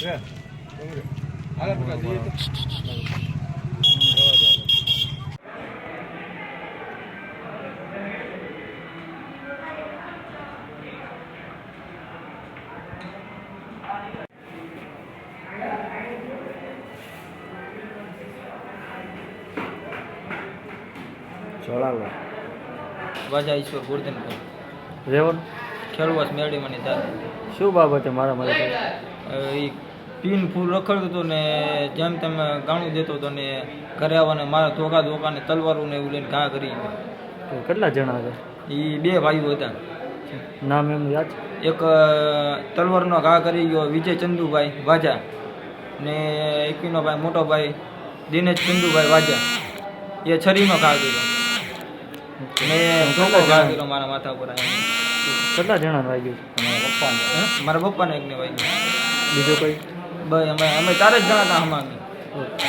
Yeah, don't worry. I'll have to go. જોડાલો. વાજા ઈશ્વર ગોરધનપુર રેવન ખેડવાસ મેળી મને તાર. શું બાબતે મારા મારે એ પીન ફૂલ રખડતું હતું ને જેમ તમે ગાણું દેતો હતો ને ઘરે આવવાને મારા ધોકા ધોકા ને તલવારું ને એવું લઈને ઘા કરી કેટલા જણા હતા? એ બે ભાઈઓ હતા. નામ એમનું યાદ? એક તલવારનો ઘા કરી ગયો વિજય ચંદુભાઈ વાજા ને એકવીનો ભાઈ મોટો ભાઈ દિનેશ ચંદુભાઈ વાજા. એ છરીનો ઘા કર્યો. મારા માથા ઉપર. કેટલા જણા વાગ્યું મારા પપ્પાને હે? મારા પપ્પાને એકને વાગ્યું બીજો કોઈ અમે અમે ચાર જ જણા હતા ઓકે.